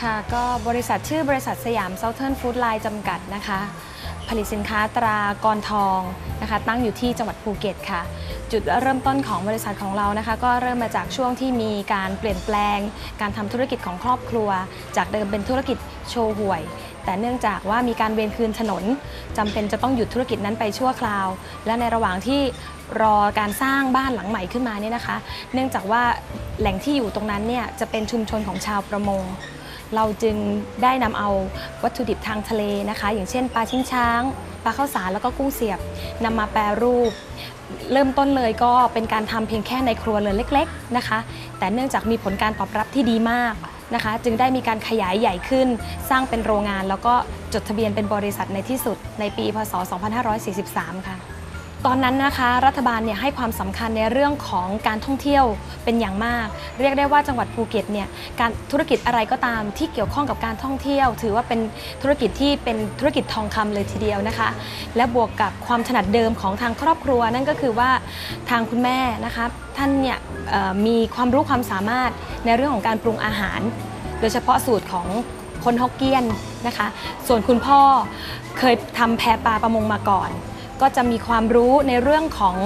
ค่ะก็บริษัทชื่อบริษัทสยามเซาเทิร์นฟู้ดไลน์จำกัดนะคะ ผลิตสินค้าตรากรทองนะคะ ตั้งอยู่ที่จังหวัดภูเก็ตค่ะ จุดเริ่มต้นของบริษัทของเรานะคะ ก็เริ่มมาจากช่วงที่มีการเปลี่ยนแปลง การทำธุรกิจของครอบครัว จากเดิมเป็นธุรกิจโชว์หวย แต่เนื่องจากว่ามีการเวนคืนถนนจำเป็นจะต้องหยุดธุรกิจนั้นไปชั่วคราว และในระหว่างที่รอการสร้างบ้านหลังใหม่ขึ้นมาเนี่ยนะคะ เนื่องจากว่าแหล่งที่อยู่ตรงนั้นเนี่ยจะเป็นชุมชนของชาวประมง เราจึงได้นำเอาวัตถุดิบทางทะเลนะคะ อย่างเช่นปลาชิ้นช้างปลาข้าวสารแล้วก็กุ้งเสียบนำมาแปรรูป เริ่มต้นเลยก็เป็นการทำเพียงแค่ในครัวเรือนเล็ก ๆนะคะ แต่เนื่องจากมีผลการตอบรับที่ดีมากนะคะ จึงได้มีการขยายใหญ่ขึ้น สร้างเป็นโรงงาน แล้วก็จดทะเบียนเป็นบริษัทในที่สุดในปีพศ 2543 ค่ะ ตอนนั้นนะคะรัฐบาลเนี่ยให้ความสำคัญในเรื่องของการท่องเที่ยวเป็นอย่างมาก เรียกได้ว่าจังหวัดภูเก็ตเนี่ยการธุรกิจอะไรก็ตามที่เกี่ยวข้องกับการท่องเที่ยว ถือว่าเป็นธุรกิจที่เป็นธุรกิจทองคำเลยทีเดียวนะคะ และบวกกับความถนัดเดิมของทางครอบครัว นั่นก็คือว่าทางคุณแม่นะคะท่านเนี่ยมีความรู้ความสามารถในเรื่องของการปรุงอาหาร โดยเฉพาะสูตรของคนฮอกเกี้ยนนะคะ ส่วนคุณพ่อเคยทำแพปลาประมงมาก่อน ก็จะมีความรู้ในเรื่องของ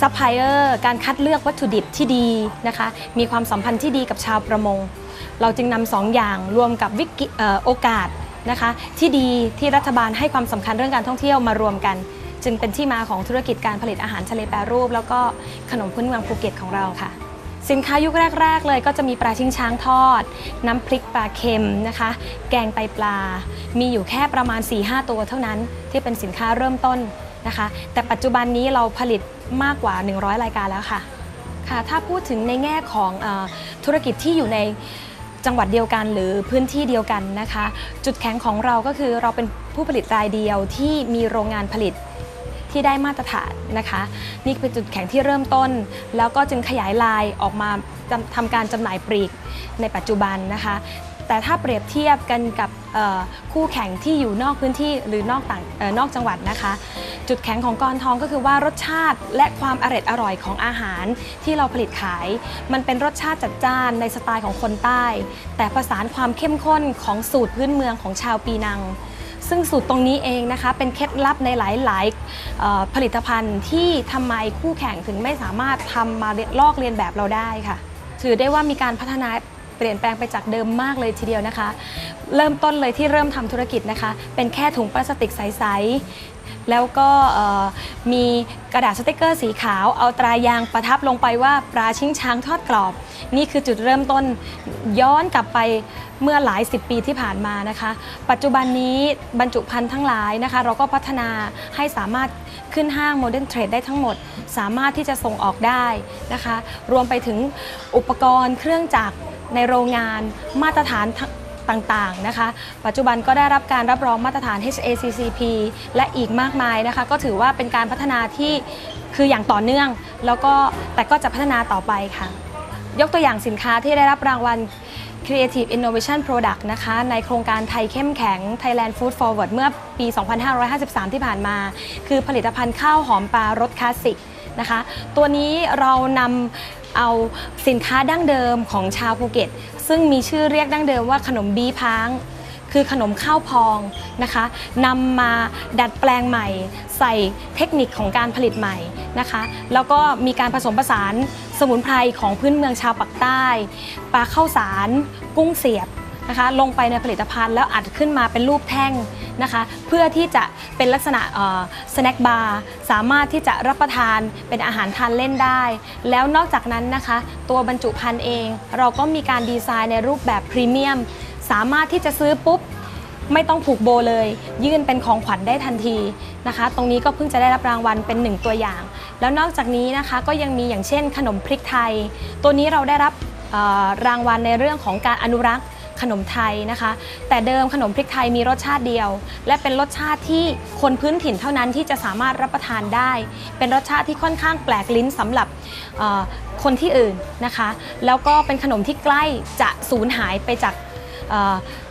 ซัพพลายเออร์การคัดเลือกวัตถุดิบที่ดีนะคะ มีความสัมพันธ์ที่ดีกับชาวประมง เราจึงนำสองอย่างรวมกับวิกโอกาสนะคะที่ดีที่รัฐบาลให้ความสำคัญเรื่องการท่องเที่ยวมารวมกัน จึงเป็นที่มาของธุรกิจการผลิตอาหารทะเลแปรรูป แล้วก็ขนมพื้นเมืองภูเก็ตของเราค่ะ สินค้ายุคแรก ๆ เลยก็จะมีปลาชิงช้างทอด น้ำพริกปลาเค็มนะคะ แกงไตปลา มีอยู่แค่ประมาณ 4-5 ตัวเท่านั้นที่เป็นสินค้าเริ่มต้นนะคะ แต่ปัจจุบันนี้เราผลิตมากกว่า 100 รายการแล้วค่ะค่ะถ้าพูดถึงในแง่ของอธุรกิจที่อยู่ในจังหวัดเดียวกันหรือพื้นที่เดียวกันนะคะ จุดแข็งของเราก็คือเราเป็นผู้ผลิตรายเดียวที่มีโรงงานผลิต ที่ได้มาตรฐานนะคะ นี่เป็นจุดแข็งที่เริ่มต้น แล้วก็จึงขยายลายออกมาทำการจำหน่ายปลีกในปัจจุบันนะคะแต่ถ้าเปรียบเทียบกันกับคู่แข่งที่อยู่นอกพื้นที่หรือนอกต่างออนอกจังหวัดนะคะ จุดแข็งของกรทองก็คือว่ารสชาติและความอร่อยอร่อยของอาหารที่เราผลิตขาย มันเป็นรสชาติจัดจ้านในสไตล์ของคนใต้ แต่ผสานความเข้มข้นของสูตรพื้นเมืองของชาวปีนัง ซึ่งสูตรตรงนี้เองนะคะเป็นเคล็ดลับในหลายๆผลิตภัณฑ์ที่ทำไมคู่แข่งถึงไม่สามารถทำมาลอกเลียนแบบเราได้ค่ะ ถือได้ว่ามีการพัฒนา เปลี่ยนแปลงไปจากเดิมมากเลยทีเดียวนะคะ เริ่มต้นเลยที่เริ่มทำธุรกิจนะคะ เป็นแค่ถุงพลาสติกใสๆแล้วก็มีกระดาษสติกเกอร์สีขาว เอาตรายางประทับลงไปว่าปลาชิงช้างทอดกรอบ นี่คือจุดเริ่มต้นย้อนกลับไปเมื่อหลายสิบปีที่ผ่านมานะคะ ปัจจุบันนี้บรรจุภัณฑ์ทั้งหลายนะคะ เราก็พัฒนาให้สามารถขึ้นห้างโมเดิร์นเทรดได้ทั้งหมด สามารถที่จะส่งออกได้นะคะ รวมไปถึงอุปกรณ์เครื่องจักร ในโรงงานมาตรฐานต่างๆนะคะ ปัจจุบันก็ได้รับการรับรองมาตรฐาน HACCP และอีกมากมายนะคะ ก็ถือว่าเป็นการพัฒนาที่คืออย่างต่อเนื่อง แล้วก็แต่ก็จะพัฒนาต่อไปค่ะ ยกตัวอย่างสินค้าที่ได้รับรางวัล Creative Innovation Product นะคะ ในโครงการไทยเข้มแข็ง Thailand Food Forward เมื่อปี 2553 ที่ผ่านมา คือผลิตภัณฑ์ข้าวหอมปลารสคลาสสิกนะคะ ตัวนี้เรานำ เอาสินค้าดั้งเดิมของชาวภูเก็ต ซึ่งมีชื่อเรียกดั้งเดิมว่าขนมบีพางคือขนมข้าวพองนะคะนำมาดัดแปลงใหม่ ใส่เทคนิคของการผลิตใหม่นะคะ แล้วก็มีการผสมผสานสมุนไพรของพื้นเมืองชาวปากใต้ปลาข้าวสาร กุ้งเสียบนะคะ ลงไปในผลิตภัณฑ์แล้วอัดขึ้นมาเป็นรูปแท่ง นะคะ เพื่อที่จะเป็นลักษณะสแน็คบาร์สามารถที่จะรับประทานเป็นอาหารทานเล่นได้ แล้วนอกจากนั้นนะคะ ตัวบรรจุภัณฑ์เอง เราก็มีการดีไซน์ในรูปแบบพรีเมียม สามารถที่จะซื้อปุ๊บไม่ต้องผูกโบเลย ยื่นเป็นของขวัญได้ทันทีนะคะ ตรงนี้ก็เพิ่งจะได้รับรางวัลเป็นหนึ่งตัวอย่าง แล้วนอกจากนี้นะคะก็ยังมีอย่างเช่นขนมพริกไทย ตัวนี้เราได้รับรางวัลในเรื่องของการอนุรักษ์ ขนมไทยนะคะ แต่เดิมขนมพริกไทยมีรสชาติเดียว และเป็นรสชาติที่คนพื้นถิ่นเท่านั้นที่จะสามารถรับประทานได้ เป็นรสชาติที่ค่อนข้างแปลกลิ้นสำหรับคนที่อื่นนะคะ แล้วก็เป็นขนมที่ใกล้จะสูญหายไปจาก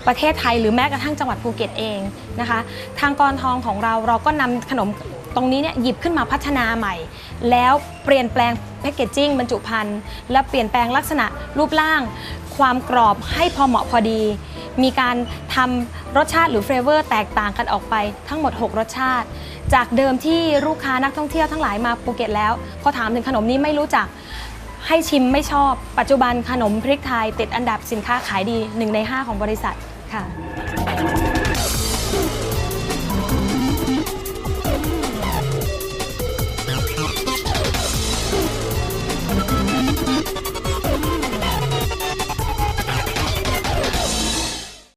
ประเทศไทยหรือแม้กระทั่งจังหวัดภูเก็ตเองนะคะ ทางกรทองของเราเราก็นำขนมตรงนี้เนี่ยหยิบขึ้นมาพัฒนาใหม่ แล้วเปลี่ยนแปลงแพคเกจจิ้งบรรจุภัณฑ์และเปลี่ยนแปลงลักษณะรูปร่าง ความกรอบให้พอเหมาะพอดี มีการทำรสชาติหรือเฟรเวอร์แตกต่างกันออกไปทั้งหมด 6 รสชาติ จากเดิมที่ลูกค้านักท่องเที่ยวทั้งหลายมาภูเก็ตแล้ว พอถามถึงขนมนี้ไม่รู้จักให้ชิมไม่ชอบ ปัจจุบันขนมพริกไทยติดอันดับสินค้าขายดี 1 ใน 5 ของบริษัทค่ะ